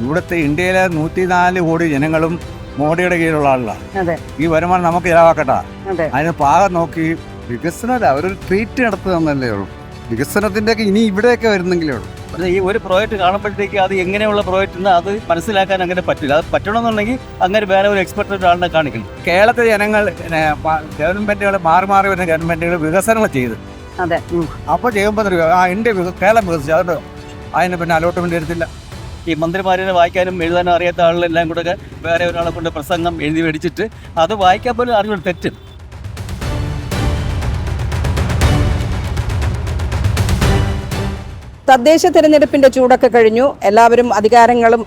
ഇവിടുത്തെ ഇന്ത്യയിലെ നൂറ്റിനാല് കോടി ജനങ്ങളും മോഡിയുടെ കീഴിലുള്ള ആളുകളാണ്. അതെ. ഈ വരുമാനം നമുക്ക് ചിലവാക്കട്ട അതെ. അതിന് പാകം നോക്കി വികസനമല്ല അവരൊരു ട്രീറ്റ് നടത്തുന്നല്ലേ ഉള്ളൂ. വികസനത്തിന്റെ ഒക്കെ ഇനി ഇവിടെയൊക്കെ വരുന്നെങ്കിലേ ഉള്ളൂ. ഈ ഒരു പ്രോജക്റ്റ് കാണുമ്പോഴത്തേക്ക് അത് എങ്ങനെയുള്ള പ്രോജക്റ്റ് എന്ന് അത് മനസ്സിലാക്കാൻ അങ്ങനെ പറ്റില്ല. അത് പറ്റണമെന്നുണ്ടെങ്കിൽ അങ്ങനെ വേറെ ഒരു എക്സ്പെർട്ട് ഒരാളിനെ കാണിക്കണം. കേരളത്തിലെ ജനങ്ങൾ ഗവൺമെന്റുകൾ മാറി മാറി വരുന്ന ഗവൺമെന്റുകൾ വികസനങ്ങൾ ചെയ്ത്. അതെ. അപ്പോൾ ചെയ്യുമ്പോൾ ആ ഇന്ത്യ കേരളം വികസിച്ചു. അതുകൊണ്ട് അതിന് പിന്നെ അലോട്ട്മെന്റ് എടുത്തില്ല ഈ മന്ത്രിമാരെ വായിക്കാനും എഴുതാനും അറിയാത്ത ആളുകളെല്ലാം കൂടെ വേറെ ഒരാളെ കൊണ്ട് പ്രസംഗം എഴുതി മേടിച്ചിട്ട് അത് വായിക്കാൻ പോലും അറിഞ്ഞൊരു തെറ്റും. തദ്ദേശ തെരഞ്ഞെടുപ്പിന്റെ ചൂടൊക്കെ കഴിഞ്ഞു. എല്ലാവരും അധികാരങ്ങളും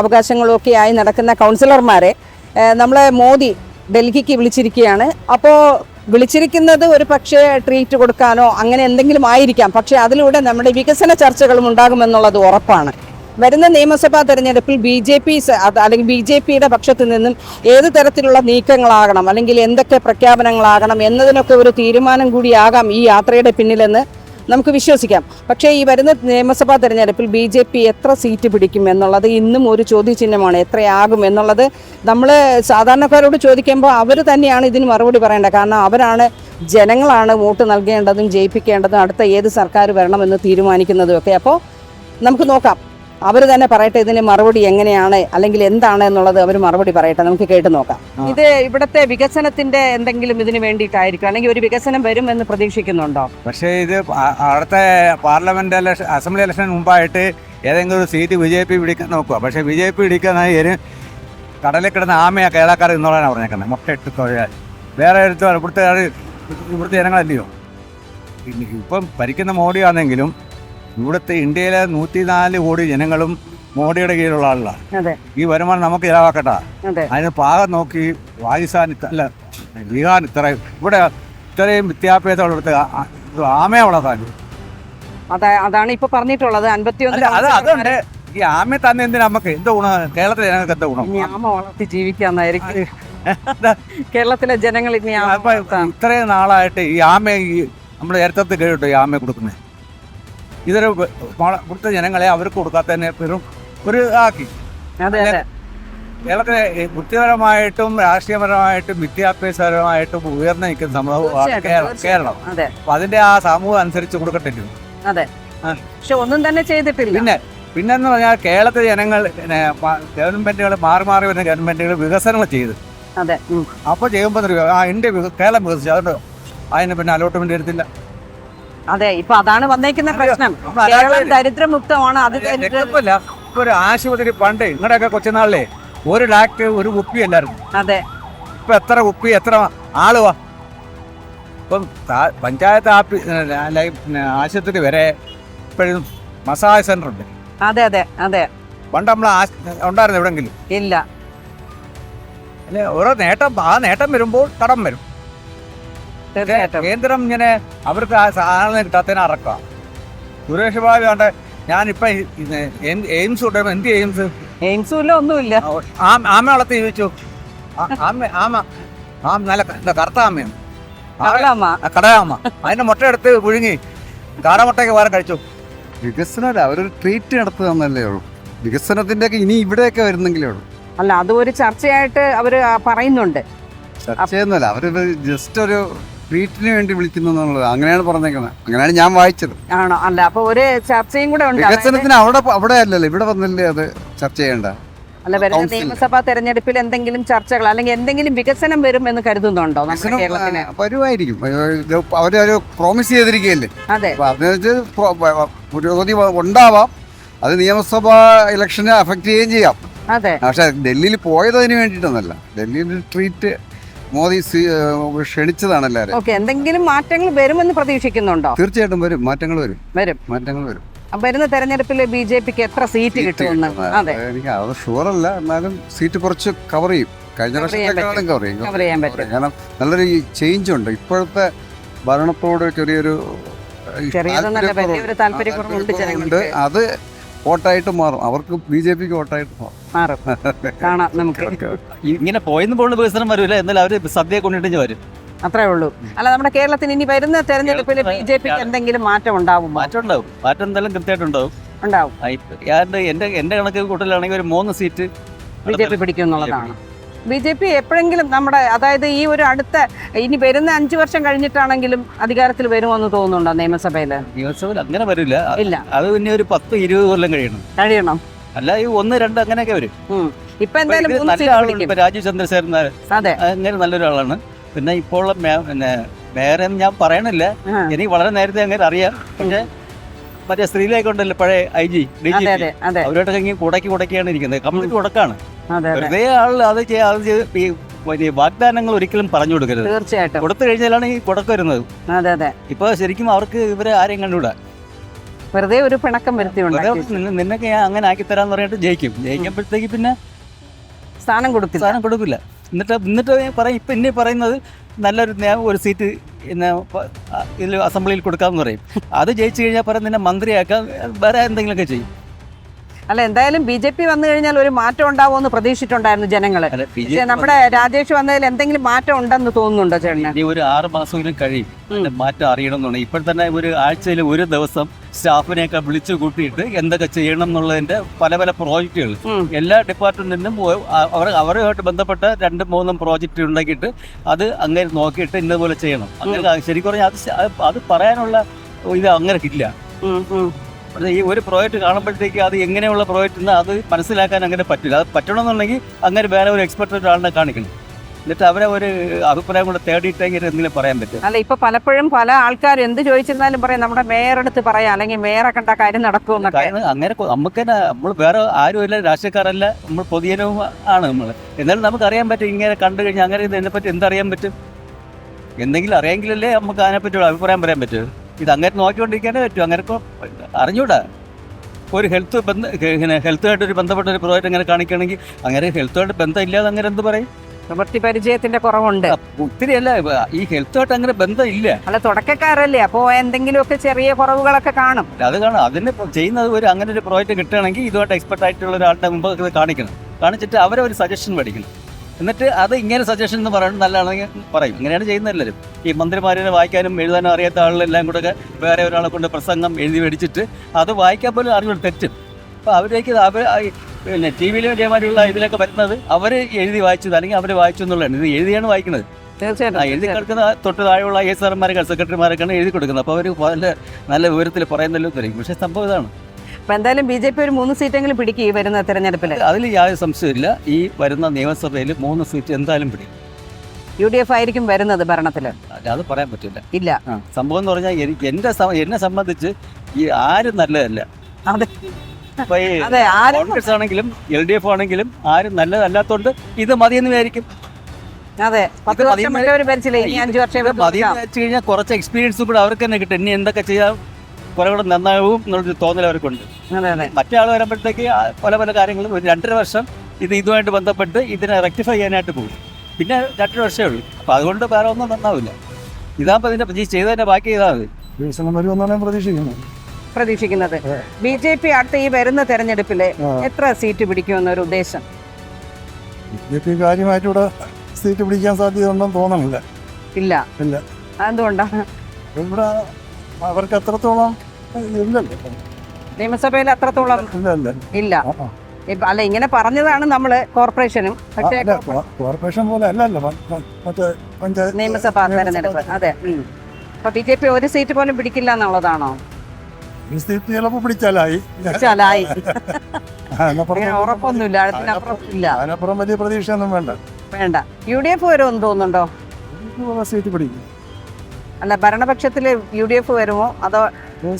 അവകാശങ്ങളും ഒക്കെ ആയി നടക്കുന്ന കൗൺസിലർമാരെ നമ്മളെ മോദി ഡൽഹിക്ക് വിളിച്ചിരിക്കുകയാണ്. അപ്പോൾ വിളിച്ചിരിക്കുന്നത് ഒരു പക്ഷേ ട്രീറ്റ് കൊടുക്കാനോ അങ്ങനെ എന്തെങ്കിലും ആയിരിക്കാം. പക്ഷേ അതിലൂടെ നമ്മുടെ വികസന ചർച്ചകളും ഉണ്ടാകുമെന്നുള്ളത് ഉറപ്പാണ്. വരുന്ന നിയമസഭാ തെരഞ്ഞെടുപ്പിൽ ബി ജെ പി അല്ലെങ്കിൽ ബി ജെ പിയുടെ പക്ഷത്തു നിന്നും ഏത് തരത്തിലുള്ള നീക്കങ്ങളാകണം അല്ലെങ്കിൽ എന്തൊക്കെ പ്രഖ്യാപനങ്ങളാകണം എന്നതിനൊക്കെ ഒരു തീരുമാനം കൂടിയാകാം ഈ യാത്രയുടെ പിന്നിലെന്ന് നമുക്ക് വിശ്വസിക്കാം. പക്ഷേ ഈ വരുന്ന നിയമസഭാ തെരഞ്ഞെടുപ്പിൽ ബി ജെ പി എത്ര സീറ്റ് പിടിക്കും എന്നുള്ളത് ഇന്നും ഒരു ചോദ്യചിഹ്നമാണ്. എത്രയാകും എന്നുള്ളത് നമ്മൾ സാധാരണക്കാരോട് ചോദിക്കുമ്പോൾ അവർ തന്നെയാണ് ഇതിന് മറുപടി പറയേണ്ടത്. കാരണം അവരാണ് ജനങ്ങളാണ് വോട്ട് നൽകേണ്ടതും ജയിപ്പിക്കേണ്ടതും അടുത്ത ഏത് സർക്കാർ വരണമെന്ന് തീരുമാനിക്കുന്നതും ഒക്കെ അപ്പോൾ നമുക്ക് നോക്കാം. അവർ തന്നെ പറയട്ടെ ഇതിന് മറുപടി എങ്ങനെയാണ് അല്ലെങ്കിൽ എന്താണ് എന്നുള്ളത് അവർ മറുപടി പറയട്ടെ. നമുക്ക് കേട്ട് നോക്കാം. ഇത് ഇവിടുത്തെ വികസനത്തിന്റെ എന്തെങ്കിലും ഇതിന് വേണ്ടിയിട്ടായിരിക്കും. അല്ലെങ്കിൽ ഒരു വികസനം വരും എന്ന് പ്രതീക്ഷിക്കുന്നുണ്ടോ? പക്ഷേ ഇത് അവിടുത്തെ പാർലമെന്റ് ഇലക്ഷൻ അസംബ്ലി ഇലക്ഷൻ മുമ്പായിട്ട് ഏതെങ്കിലും ഒരു സീറ്റ് ബി ജെ പി പിടിക്കാൻ നോക്കുക. പക്ഷേ ബി ജെ പി പിടിക്കുന്ന കടലിൽ കിടന്ന ആമയ കേരളക്കാർ ഇന്നോളാണ് പറഞ്ഞേക്കുന്നത്. മുട്ടയിട്ട് തൊഴിലാൽ വേറെ എടുത്ത് ഇവിടുത്തെ ഇവിടുത്തെ ജനങ്ങളല്ലയോ? ഇപ്പം ഭരിക്കുന്ന മോഡിയാണെങ്കിലും ഇവിടുത്തെ ഇന്ത്യയിലെ നൂറ്റിനാല് കോടി ജനങ്ങളും മോഡിയുടെ കീഴിലുള്ള ആളുകളാണ്. ഈ വരുമാനം നമുക്ക് ചിലവാക്കട്ടെ അതെ. അതിന് പാകം നോക്കി രാജസ്ഥാൻ അല്ല ബീഹാർ ഇത്രയും ഇവിടെ ഇത്രയും വിദ്യാഭ്യാസമുള്ള ഇവിടുത്തെ ആ- ആ- ആമയെ വളർത്താൻ അതാ അതാണ് ഇപ്പൊ പറഞ്ഞിട്ടുള്ളത്. അതുണ്ട്. ഈ ആമയെ തന്നെ എന്തിനാ നമുക്ക് എന്ത് ഗുണം? കേരളത്തിലെ ജനങ്ങൾക്ക് എന്താ ഗുണം? ആമ വളർത്തി ജീവിക്കാന്നായിരിക്കും. കേരളത്തിലെ ജനങ്ങൾ ഇത്രയും നാളായിട്ട് ഈ ആമ ഈ നമ്മുടെ ചരിത്രത്തിൽ കേട്ടോ ഈ ആമയെ കൊടുക്കുന്നത് ഇതൊരു ഇവിടുത്തെ ജനങ്ങളെ അവർക്ക് കൊടുക്കാത്തതിനെ പെരും ഒരു ആക്കി കേരളത്തിലെ വൃത്തിപരമായിട്ടും ബുദ്ധിപരമായിട്ടും രാഷ്ട്രീയപരമായിട്ടും വിദ്യാഭ്യാസപരമായിട്ടും ഉയർന്നു നിൽക്കുന്ന സമൂഹമാണ് കേരളം അപ്പൊ അതിന്റെ ആ സമൂഹം അനുസരിച്ച് കൊടുക്കട്ടില്ല അതെ. പക്ഷെ ഒന്നും തന്നെ ചെയ്തിട്ടില്ല. പിന്നെ പിന്നെന്ന് പറഞ്ഞാൽ കേരളത്തിലെ ജനങ്ങൾ ഗവൺമെന്റുകൾ മാറി മാറി വരുന്ന ഗവൺമെന്റുകൾ വികസനങ്ങൾ ചെയ്ത്. അതെ. അപ്പൊ ചെയ്യുമ്പോൾ ആ ഇന്ത്യ കേരളം വികസിച്ചു. അതുകൊണ്ട് അതിന് പിന്നെ അലോട്ട്മെന്റ് എടുത്തില്ല. അതെ ഇപ്പൊ അതാണ് വന്നേക്കുന്ന പ്രശ്നം. കേരളം ദരിദ്രമുക്തമാണ് അത് ഒരു ആശുപത്രി പണ്ട് നിങ്ങളുടെയൊക്കെ കൊച്ചുനാളിലെ ഒരു ഡാക്ടർ ഒരു കുപ്പി അല്ലായിരുന്നു. അതെ. ഇപ്പൊ എത്ര കുപ്പി എത്ര ആളുവാ ഇപ്പം പഞ്ചായത്ത് ആഫീസ് ആശുപത്രി വരെ ഇപ്പോഴും മസാജ് സെന്റർ ഉണ്ട് അതെ അതെ അതെ. പണ്ട് നമ്മൾ ഉണ്ടായിരുന്നു എവിടെങ്കിലും? ഇല്ല. അല്ലെ ഓരോ നേട്ടം ആ നേട്ടം വരുമ്പോൾ കടം വരും. തീർച്ചയായിട്ടും. കേന്ദ്രം ഇങ്ങനെ അവർക്ക് ആ സാധനം കിട്ടാത്തതിന് അറക്കാം. സുരേഷ് ബാബു കണ്ട് ഞാനിപ്പോ എയിംസ് കൊണ്ടുവരുമ്പോ എന്ത് എയിംസ്? എയിംസും ഇല്ല ഒന്നുമില്ല. ആമ ആമ വളർത്തി ചോദിച്ചു. ആ- ആമ ആമ ആമ നല്ല ക- എന്താ കറുത്ത ആമയാണ് കടലാമ്മ. ആ കടയാമ അതിന്റെ മുട്ട എടുത്ത് പുഴുങ്ങി. കാടമുട്ടയൊക്കെ വേറെ കഴിച്ചു. വികസനമല്ല അവരൊരു ട്രീറ്റ് തന്നല്ലേ ഉള്ളൂ. വികസനത്തിന്റെ ഒക്കെ ഇനി ഇവിടെയൊക്കെ വരുന്നെങ്കിലേ ഉള്ളൂ. അല്ല അത് ഒരു ചർച്ചയായിട്ട് അവർ ആ പറയുന്നുണ്ട്. ചർച്ചയൊന്നുമല്ല അവർ ജസ്റ്റ് ഒരു ട്രീറ്റിന് വേണ്ടി വിളിക്കുന്നു എന്നുള്ളത് അങ്ങനെയാണ് പറഞ്ഞേക്കുന്നത്. അങ്ങനെയാണ് ഞാൻ വായിച്ചത്. ആണോ? അല്ല അപ്പൊ ഒരു ചർച്ചയും കൂടെ ഉണ്ട്. വികസനത്തിന് അവിടെ അവിടെ അല്ലല്ലോ ഇവിടെ വന്നല്ലേ അത് ചർച്ച ചെയ്യേണ്ട? അല്ല വരുന്ന. നിയമസഭാ തെരഞ്ഞെടുപ്പിൽ എന്തെങ്കിലും ചർച്ചകൾ അല്ലെങ്കിൽ എന്തെങ്കിലും വികസനം വരും എന്ന് കരുതുന്നുണ്ടോ കേരളത്തിന്? വരുമായിരിക്കും. അവരൊരു പ്രോമിസ് ചെയ്തിരിക്കുകയല്ലേ? അതെ. പുരോഗതി ഉണ്ടാവാം. അത് നിയമസഭാ ഇലക്ഷനെ അഫക്റ്റ് ചെയ്യുകയും ചെയ്യാം. അതെ. പക്ഷെ ഡൽഹിയിൽ പോയത് അതിന് വേണ്ടിയിട്ടൊന്നല്ല. ഡൽഹിയിൽ ട്രീറ്റ് മോദി ക്ഷണിച്ചതാണ് എല്ലാവരും ഓക്കെ എന്തെങ്കിലും മാറ്റങ്ങൾ വരുമെന്ന് പ്രതീക്ഷിക്കുന്നുണ്ടോ? തീർച്ചയായിട്ടും വരും. മാറ്റങ്ങൾ വരും. വരും. മാറ്റങ്ങൾ വരും. വരുന്ന തെരഞ്ഞെടുപ്പിൽ ബി ജെ പിക്ക് എത്ര സീറ്റ് കിട്ടുമെന്ന്? അതെ. എനിക്ക് അത് അല്ല എന്നാലും സീറ്റ് കുറച്ച് കവർ ചെയ്യും. കഴിഞ്ഞ പ്രാവശ്യത്തെക്കാളും കവർ ചെയ്യും. കവർ ചെയ്യാൻ പറ്റും. കാരണം നല്ലൊരു ചേഞ്ച് ഉണ്ട്. ഇപ്പോഴത്തെ ഭരണത്തോട് ചെറിയൊരു ചെറിയതെന്നല്ല വലിയൊരു താല്പര്യക്കുറവുണ്ട്. അത് വോട്ടായിട്ട് മാറും. അവർക്ക് ബി ജെ പിക്ക് വോട്ടായിട്ട് മാറും. മാറും. കാണാം നമുക്ക്. ഇങ്ങനെ പോയെന്ന് പോകുന്ന വികസനം വരില്ല എന്നാൽ അവർ സദ്യ കൊണ്ടിട്ട് വരും. അത്രേ ഉള്ളൂ. അല്ല നമ്മുടെ കേരളത്തിന് ഇനി വരുന്ന തെരഞ്ഞെടുപ്പിൽ ബി ജെ പിക്ക് എന്തെങ്കിലും മാറ്റം ഉണ്ടാവും മാറ്റം ഉണ്ടാവും. മാറ്റം എന്തായാലും കൃത്യമായിട്ടുണ്ടാവും ഉണ്ടാവും എന്റെ എന്റെ കണക്ക് കൂട്ടലാണെങ്കിൽ ഒരു മൂന്ന് സീറ്റ് ബി ജെ പി പിടിക്കും എന്നുള്ളതാണ് ബി ജെ പി എപ്പോഴെങ്കിലും നമ്മുടെ അതായത് ഈ ഒരു അടുത്ത ഇനി വരുന്ന അഞ്ചു വർഷം കഴിഞ്ഞിട്ടാണെങ്കിലും അധികാരത്തിൽ വരുമെന്ന് തോന്നുന്നുണ്ടോ നിയമസഭയിൽ നിയമസഭയിൽ അങ്ങനെ വരില്ല. ഇല്ല. അത് പിന്നെ ഒരു പത്ത് ഇരുപത് കൊല്ലം കഴിയണം. കഴിയണം. അല്ല ഈ ഒന്ന് രണ്ട് അങ്ങനെയൊക്കെ വരും. ഇപ്പൊ എന്തായാലും രാജീവ് ചന്ദ്രശേഖരൻ അതെ. അങ്ങനെ നല്ലൊരാളാണ്. പിന്നെ ഇപ്പോൾ പിന്നെ വേറെ ഞാൻ പറയണില്ല. എനിക്ക് വളരെ നേരത്തെ അങ്ങനെ അറിയാം. പക്ഷെ മറ്റേ സ്ത്രീയിലേക്ക് ഉണ്ടല്ലോ പഴയ ഐ ജി ഡി ജി അവരോട്ടൊക്കെ അവരോടൊക്കെ ഇങ്ങനെ കുടക്കി കുടക്കിയാണ് ഇരിക്കുന്നത്. കംപ്ലീറ്റ് കുടക്കാണ് വെറുതെ ആൾ അത് ചെയ്യ- അത് ചെയ്ത് ഈ വലിയ വാഗ്ദാനങ്ങൾ ഒരിക്കലും പറഞ്ഞു കൊടുക്കരുത്. തീർച്ചയായിട്ടും. കൊടുത്തു കഴിഞ്ഞാലാണ് ഈ കുടക്ക് വരുന്നത്. അതെ അതെ. ഇപ്പൊ ശരിക്കും അവർക്ക് ഇവരെ ആരെയും കണ്ടുകൂടാ? വെറുതെ ഒരു പിണക്കം വരുത്തി നിന്നൊക്കെ ഞാൻ അങ്ങനെ ആക്കി തരാന്ന് പറഞ്ഞിട്ട് ജയിക്കും. ജയിക്കുമ്പോഴത്തേക്ക് പിന്നെ സ്ഥാനം കൊടുക്കില്ല. സ്ഥാനം കൊടുക്കില്ല. എന്നിട്ട് എന്നിട്ട് പറയും ഇപ്പം എന്നെ പറയുന്നത് നല്ലൊരു ഒരു സീറ്റ് ഇതിൽ അസംബ്ലിയിൽ കൊടുക്കാമെന്ന് പറയും. അത് ജയിച്ചു കഴിഞ്ഞാൽ പറയും നിന്നെ മന്ത്രിയാക്കാം വേറെ എന്തെങ്കിലുമൊക്കെ ചെയ്യും. അല്ല എന്തായാലും ബി ജെ പി വന്നു കഴിഞ്ഞാൽ ഒരു മാറ്റം ഉണ്ടാവുമെന്ന് പ്രതീക്ഷിച്ചിട്ടുണ്ടായിരുന്നു ജനങ്ങൾ നമ്മുടെ രാജേഷ് വന്നതിൽ എന്തെങ്കിലും മാറ്റം ഉണ്ടെന്ന് തോന്നുന്നുണ്ടോ ചേട്ടന്? ഒരു ആറ് മാസമെങ്കിലും കഴിയും. മാറ്റം അറിയണമെന്നുണ്ടെങ്കിൽ ഇപ്പോൾ തന്നെ ഒരു ആഴ്ചയിൽ ഒരു ദിവസം സ്റ്റാഫിനെയൊക്കെ വിളിച്ചു കൂട്ടിയിട്ട് എന്തൊക്കെ ചെയ്യണം എന്നുള്ളതിന്റെ പല പല പ്രോജക്റ്റുകൾ. എല്ലാ ഡിപ്പാർട്ട്മെന്റിനും അവർ അവരുമായിട്ട് ബന്ധപ്പെട്ട രണ്ട് മൂന്നും പ്രോജക്റ്റ് ഉണ്ടാക്കിയിട്ട് അത് അങ്ങനെ നോക്കിയിട്ട് ഇന്നതുപോലെ ചെയ്യണം. അങ്ങനെ ശരിക്കും പറഞ്ഞാൽ അത് അത് പറയാനുള്ള ഇത് അങ്ങനെ ഇല്ല. പക്ഷേ ഈ ഒരു പ്രോജക്റ്റ് കാണുമ്പോഴത്തേക്ക് അത് എങ്ങനെയുള്ള പ്രോജക്റ്റ് എന്ന് അത് മനസ്സിലാക്കാൻ അങ്ങനെ പറ്റില്ല. അത് പറ്റണമെന്നുണ്ടെങ്കിൽ അങ്ങനെ വേറെ ഒരു എക്സ്പെർട്ട് ഒരാളിനെ കാണിക്കണം. എന്നിട്ട് അവരെ ഒരു അഭിപ്രായം കൂടെ തേടിയിട്ടെങ്കിൽ എന്തെങ്കിലും പറയാൻ പറ്റും. അല്ല ഇപ്പൊ പലപ്പോഴും പല ആൾക്കാർ എന്ത് ചോദിച്ചിരുന്നാലും പറയും. നമ്മുടെ മേയറെടുത്ത് പറയാം. അല്ലെങ്കിൽ മേയറെ കണ്ട കാര്യം നടക്കും അങ്ങനെ നമുക്ക് തന്നെ നമ്മൾ വേറെ ആരും ആരുമില്ല രാഷ്ട്രീയക്കാരല്ല. നമ്മൾ പൊതുജനവും ആണ് നമ്മൾ. എന്നാലും നമുക്ക് അറിയാൻ പറ്റും ഇങ്ങനെ കണ്ടു കഴിഞ്ഞാൽ അങ്ങനെ ഇതിനെപ്പറ്റി എന്തറിയാൻ പറ്റും. എന്തെങ്കിലും അറിയാമെങ്കിലല്ലേ നമുക്ക് അതിനെപ്പറ്റി അഭിപ്രായം പറയാൻ പറ്റും. ഇത് അങ്ങനെ നോക്കിക്കൊണ്ടിരിക്കാനേ പറ്റും. അങ്ങനെ ഇപ്പോൾ അറിഞ്ഞൂടാ. ഒരു ഹെൽത്ത് ബന്ധ ഹെൽത്തുമായിട്ടൊരു ഹെൽത്തുമായിട്ട് ഒരു ബന്ധപ്പെട്ട ഒരു പ്രോജക്റ്റ് അങ്ങനെ കാണിക്കുകയാണെങ്കിൽ അങ്ങനെ ഹെൽത്തുമായിട്ട് ബന്ധം ഇല്ലാതെ അങ്ങനെ എന്ത് പറയും? പ്രവൃത്തി പരിചയത്തിന്റെ കുറവുണ്ട്. ഒത്തിരി അല്ല ഈ ഹെൽത്തുമായിട്ട് അങ്ങനെ ബന്ധം ഇല്ല അല്ല തുടക്കക്കാരല്ലേ അപ്പോ എന്തെങ്കിലുമൊക്കെ ചെറിയ കുറവുകളൊക്കെ കാണും. അത് കാണും. അതിന് ചെയ്യുന്നത് ഒരു അങ്ങനെ ഒരു പ്രോജക്റ്റ് കിട്ടുകയാണെങ്കിൽ ഇതുമായിട്ട് എക്സ്പെർട്ട് ആയിട്ടുള്ള ഒരാളുടെ മുമ്പ് കാണിക്കണം. കാണിച്ചിട്ട് അവരെ ഒരു സജഷൻ മേടിക്കണം എന്നിട്ട് അത് ഇങ്ങനെ സജഷൻ എന്ന് പറയുന്നത് നല്ലതാണെങ്കിൽ പറയും. ഇങ്ങനെയാണ് ചെയ്യുന്നത് എല്ലാവരും. ഈ മന്ത്രിമാരെ വായിക്കാനും എഴുതാനും അറിയാത്ത ആളുകളെല്ലാം കൂടെ വേറെ ഒരാളെ കൊണ്ട് പ്രസംഗം എഴുതി മേടിച്ചിട്ട് അത് വായിക്കാൻ പോലും അറിവ് തെറ്റും. അപ്പോൾ അവരേക്ക് അവർ പിന്നെ ടി വിയിലും ഇതേമാതിരിയുള്ള ഇതിലൊക്കെ വരുന്നത് അവർ എഴുതി വായിച്ചത് അല്ലെങ്കിൽ അവർ വായിച്ചു എന്നുള്ളതാണ്. ഇത് എഴുതിയാണ് വായിക്കുന്നത്. ആ എഴുതി കൊടുക്കുന്ന തൊട്ട് താഴെയുള്ള ഐ എസ് ആർമാരൊക്കെ സെക്രട്ടറിമാരൊക്കെയാണ് എഴുതി കൊടുക്കുന്നത്. അപ്പോൾ അവർ നല്ല നല്ല വിവരത്തിൽ പറയുന്നല്ലോ തരും പക്ഷേ സംഭവം ഇതാണ്. അപ്പൊ എന്തായാലും ബി ജെ പി ഒരു മൂന്ന് സീറ്റെങ്കിലും പിടിക്കും ഈ വരുന്ന തെരഞ്ഞെടുപ്പിൽ അതിൽ യാതൊരു സംശയമില്ല ഈ വരുന്ന നിയമസഭയിൽ മൂന്ന് സീറ്റ് എന്തായാലും പിടിക്കും. യു ഡി എഫ് ആയിരിക്കും വരുന്നത് ഭരണത്തിൽ അത് പറയാൻ പറ്റില്ല. ഇല്ല. സംഭവം എന്ന് പറഞ്ഞാൽ എനിക്ക് എന്റെ എന്നെ സംബന്ധിച്ച് ഈ ആരും നല്ലതല്ല. അതെ. കോൺഗ്രസ് ആണെങ്കിലും എൽ ഡി എഫ് ആണെങ്കിലും ആരും നല്ലതല്ലാത്തോണ്ട് ഇത് മതിയെന്ന് വിചാരിക്കും. അതെ പത്ത് വർഷം ഭരിച്ചില്ലേ ഇനി അഞ്ചു വർഷം. വെച്ച് കഴിഞ്ഞാൽ കുറച്ച് എക്സ്പീരിയൻസും കൂടെ അവർക്ക് തന്നെ കിട്ടും. ഇനി എന്തൊക്കെ ചെയ്യാൻ കുറെ കൂടെ നന്നാവും എന്നുള്ളൊരു തോന്നൽ അവർക്കുണ്ട്. മറ്റേ ആൾ വരുമ്പോഴത്തേക്ക് പല പല കാര്യങ്ങളും ഒരു രണ്ടര വർഷം ഇത് ഇതുമായിട്ട് ബന്ധപ്പെട്ട് ഇതിനെ റെക്ടിഫൈ ചെയ്യാനായിട്ട് പോകും. പിന്നെ രണ്ടര വർഷമേ ഉള്ളൂ. അപ്പോൾ അതുകൊണ്ട് വേറെ ഒന്നും നന്നാവില്ല. ഇതാകുമ്പോൾ ഇതിന്റെ ഈ ചെയ്തതിന്റെ ബാക്കി ഇതാ പ്രതീക്ഷിക്കുന്നു പ്രതീക്ഷിക്കുന്നത്. പ്രതീക്ഷിക്കുന്നത്. ബി ജെ പി അടുത്ത ഈ വരുന്ന തെരഞ്ഞെടുപ്പിൽ എത്ര സീറ്റ് പിടിക്കുമെന്നൊരു ഉദ്ദേശം? ബി ജെ പി കാര്യമായിട്ട് ഇവിടെ സീറ്റ് പിടിക്കാൻ സാധ്യതയുണ്ടെന്ന് തോന്നുന്നില്ല ഇല്ല. ഇല്ല. അതെന്തുകൊണ്ടാണ് ഇവിടെ അവർക്ക് എത്രത്തോളം നിയമസഭയിൽ അത്രത്തോളം ഇല്ല. അല്ല ഇങ്ങനെ പറഞ്ഞതാണ് നമ്മൾ കോർപ്പറേഷനും. പക്ഷേ കോർപ്പറേഷൻ പോലെ അല്ലല്ലോ. നിയമസഭാ തെരഞ്ഞെടുപ്പ്. അതെ. അപ്പൊ ബി ജെ പി ഒരു സീറ്റ് പോലും പിടിക്കില്ല എന്നുള്ളതാണോ? പിടിച്ചാലായി. ചലായി അതിനപ്പുറം ഉറപ്പൊന്നുമില്ല വലിയ പ്രതീക്ഷയൊന്നും വേണ്ട. വേണ്ട. യു ഡി എഫ് വരുമെന്ന് തോന്നുന്നുണ്ടോ സീറ്റ് പിടിക്കും. അല്ല ഭരണപക്ഷത്തിൽ യു ഡി എഫ് വരുമോ? അത്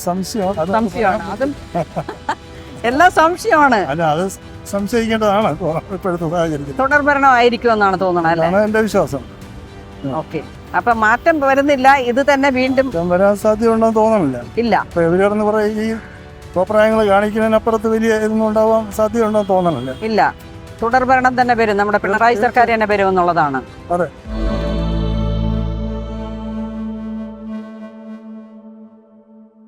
സംശയമാണ്. അതും എല്ലാം സംശയമാണ്. അല്ല അത് സംശയിക്കേണ്ടതാണ്. ഇപ്പോഴത്തെ സാഹചര്യത്തിൽ തുടർ ഭരണമായിരിക്കും എന്നാണ് തോന്നുന്നത് അല്ലേ? അതാണ് വിശ്വാസം. ഓക്കെ. അപ്പൊ മാറ്റം വരുന്നില്ല. ഇത് തന്നെ വീണ്ടും ഇപ്പം വരാൻ സാധ്യതയുണ്ടെന്ന് തോന്നണില്ല. ഇല്ല. ഇപ്പൊ പറയും? ഈ കോപ്രായങ്ങൾ കാണിക്കുന്നതിനപ്പുറത്ത് വലിയ ഇതൊന്നും ഉണ്ടാവാൻ സാധ്യതയുണ്ടെന്ന് തോന്നണില്ല. ഇല്ല. തുടർ ഭരണം തന്നെ വരും. നമ്മുടെ പിണറായി സർക്കാർ തന്നെ വരും എന്നുള്ളതാണ്. അതെ.